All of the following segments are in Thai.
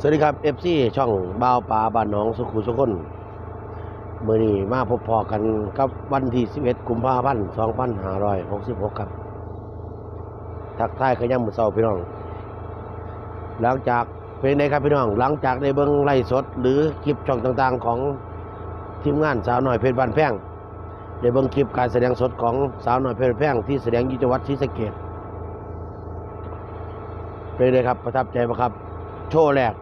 สวัสดีครับ FC ช่องบ่าวป่าบ้านหนองสุขุสุขนเมื่อนี้มาพบพอกันกับวันที่ 11 กุมภาพันธ์2566 ครับ ทักทายขย้ำมือเศร้าพี่น้อง หลังจากเป็นไงครับพี่น้อง หลังจากได้เบิ่งไล่สด หรือคลิปช่องต่างๆ ของทีมงานสาวหน่อยเพชรบ้านแพงได้เบิ่งคลิปการแสดงสดของสาวหน่อยเพชรบ้านแพงที่แสดงอยู่จังหวัดศรีสะเกษเป็นไงครับประทับใจปะครับ โชว์แรก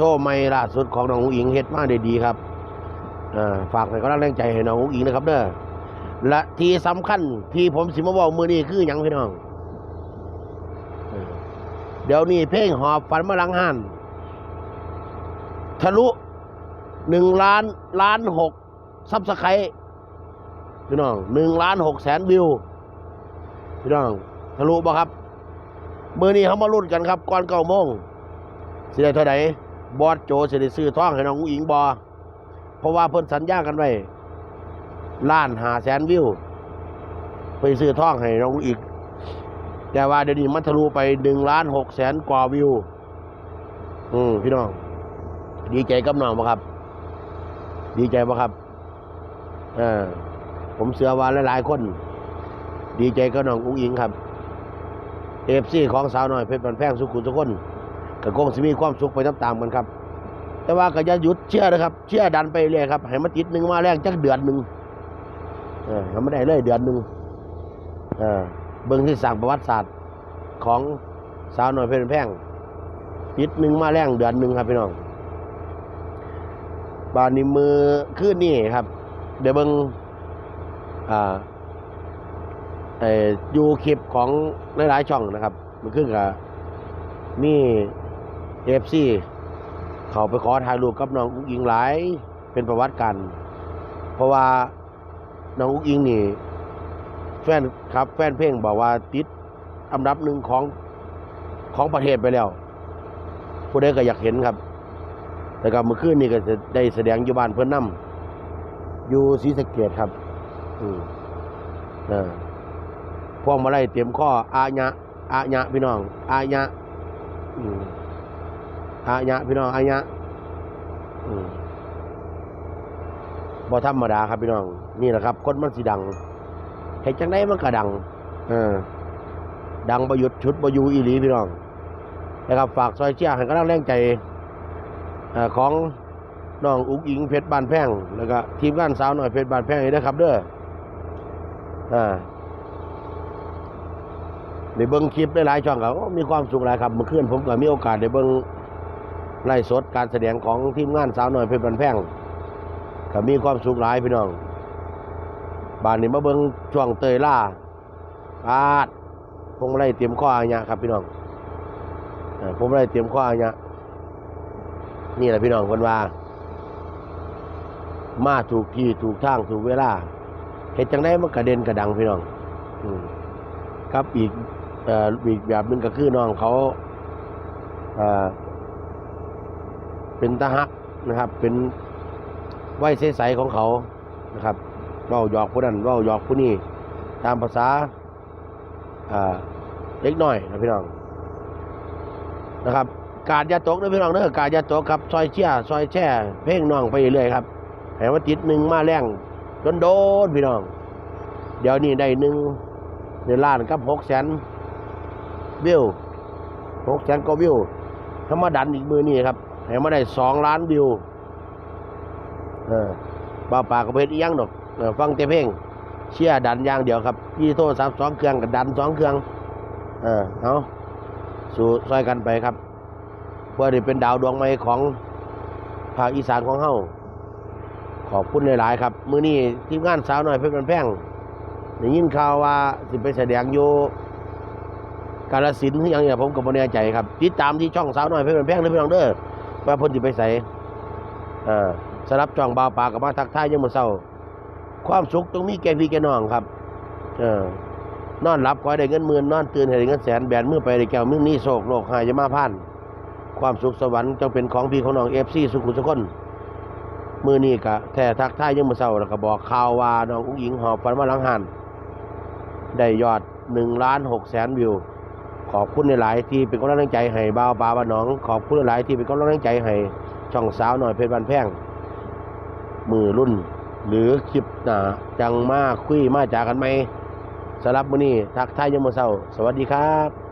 โชว์ไม่ล่าสุดของน้องอุ้งอิงเฮ็ดมาได้ดีครับฝากให้กำลังแรงใจให้น้องอุ้งอิงนะครับเด้อและที่สำคัญที่ผมสิมาบอกมือนี้คือหยังพี่น้องเดี๋ยวนี้เพลงหอบฝันมาลังหันทะลุหนึ่งล้านล้านหกซับสไครต์พี่น้องหนึ่งล้านหกแสนวิวพี่น้องทะลุบ่ครับ มือนี้เขามาลุ้นกันครับก่อนเก้าโมงสิได้เท่าไหร่ บอสโจสิได้ซื้อท่องให้น้องอิงบอเพราะว่าเพิ่นสัญญากันไว้ล้านหาแสนวิวไปซื้อท่องให้น้องอุ้งอิงแต่ว่าเดี๋ยวนี้มันทะลุไปหนึ่งล้านหกแสนกว่าวิว อืมพี่น้อง ดีใจกับน้องบ่ครับ ดีใจบ่ครับเออผมเสือว่าหลายๆคน ดีใจกับน้องอุ้งอิงครับเอฟซีของสาวหน้อยเพชรบันแพงสุขุมทุกคน ก็คงจะมีความสุขไปตามๆกันครับ แต่ว่าก็อย่าหยุดเชื่อนะครับ เชื่อดันไปเรื่อยครับให้มันติดหนึ่งมาแรงจักเดือนหนึ่งเออให้มันได้เลยเดือนหนึ่งเออเบิ่งที่สั่งประวัติศาสตร์ของสาวหน่อยเพลินแพงติดหนึ่งมาแรงเดือนหนึ่งครับพี่น้องบานนี้มือขึ้นนี่ครับ เดี๋ยวเบิ่งอ่าเออยูคลิปของหลายๆช่องนะครับ มันขึ้นกับมี เอฟซีเขาไปขอถ่ายรูปกับน้องอุ้งอิงหลายเป็นประวัติกัน เพราะว่าน้องอุ้งอิงนี่ แฟนครับ แฟนเพลงบอกว่าติดอันดับหนึ่งของของประเทศไปแล้ว ผู้ใดก็อยากเห็นครับ แต่ก็เมื่อคืนนี่ก็จะได้แสดงอยู่บ้านเพื่อนน้ำอยู่ศรีสะเกดครับ อืมเออพวงมาลัยเตรียมข้ออาญะอาญะพี่น้องอาญะอืม อายะพี่น้องอายะบ่ธรรมดาครับพี่น้อง นี่แหละครับคนมันสิดังเห็นจังได้มันก็ดัง เออ ดังประยุทธ์ชุดประยูอีหลีพี่น้องนะครับฝากซอยเชียร์ให้กำลังแรงใจอของน้องอุ้งอิงเพชรบานแพงแล้วก็ทีมงานสาวหน่อยเพชรบานแพงนี่นะครับ เด้ออ่าได้เบิ้งคลิปได้หลายช่องก็โอ้มีความสุขหลายครับเมื่อคืนผมก็มีโอกาสได้เบิ้ง ไล่สดการแสดงของทีมงานสาวน้อยเพชรบันแพงก็มีความสุขหลายพี่น้องบ้านนี้มาเบิ้งช่วงเตยล่าปาดผมไล่เตรียมข้ออาญะครับพี่น้องผมไล่เตรียมข้ออาญะนี่แหละพี่น้องคนว่า มาถูกที่ถูกทางถูกเวลาเห็นจังได้มันกระเด็นกระดังพี่น้องอครับอีกอีกแบบหนึงก็คือน้องเขา เป็นตาฮักนะครับ เป็นไหวใสๆของเขานะครับเว้าหยอกผู้นั้นเว้าหยอกผู้นี้ตามภาษาอ่าเล็กน้อยนะพี่น้องนะครับ การยาตกนะพี่น้องเนอะการยาตกครับซอยเชี่ยซอยแช่ เพ่งน้องไปเรื่อยๆครับให้ว่าติดหนึ่งมาแรงโดนโดนพี่น้อง เดี๋ยวนี้ได้หนึ่งในล้านกับหกแสนวิวหกแสนกว่าวิวถ้ามาดันอีกมือนี่ครับ ให้มาได้สองล้านวิวเออบ้าปากกระเพชรอียังดอกเออฟังแต่เพลงเชียดันอย่างเดียวครับยี่โทรศัพท์สองเครื่องกับดันสองเครื่อง เออเอาสู่ซอยกันไปครับ เพื่อได้เป็นดาวดวงใหม่ของภาคอีสานของเฮาขอบคุณหลายๆครับ มือนี้ทีมงานสาวหน่อยเพชรบันแพงได้ยินข่าวว่าสิไปแสดงอยู่กาลสินหรือยังเนี่ยผมก็บ่แน่ใจครับ ติดตามที่ช่องสาวน้อยเพื่อนแพงเด้อพี่น้องเด้อ ว่าเพิ่นสิไปไสเอ่าสำหรับช่องบ่าวปากกับมาทักทายยามมื้อเช้า ความสุขต้องมีแก่พี่แก่น้องครับ เออนอนหลับขอให้ได้เงินหมื่นนอนตื่นให้ได้เงินแสนแบนมือไปได้แก้วมือนี้โศกโลกหายจะมาพาน ความสุขสวรรค์จงเป็นของพี่ของน้อง FC สุขุมสุขคนมือนี้ก็แท้ทักทายยามมื้อเช้าแล้วก็บอกข่าวว่าน้องอุ้งอิงหอบฝันมาหลังหันได้ยอดหนึ่งล้านหกแสนวิว ขอบคุณหลายที่เป็นกำลังใจให้บ่าวปลาบ้านน้อง ขอบคุณหลายที่เป็นกำลังใจให้ช่องสาวหน่อยเพชรบันแพงมือรุ่น หรือคลิปหนาจังมาคุยมาจากกันไหมสำหรับมื้อนี้ทักทายยมเศร้า สวัสดีครับ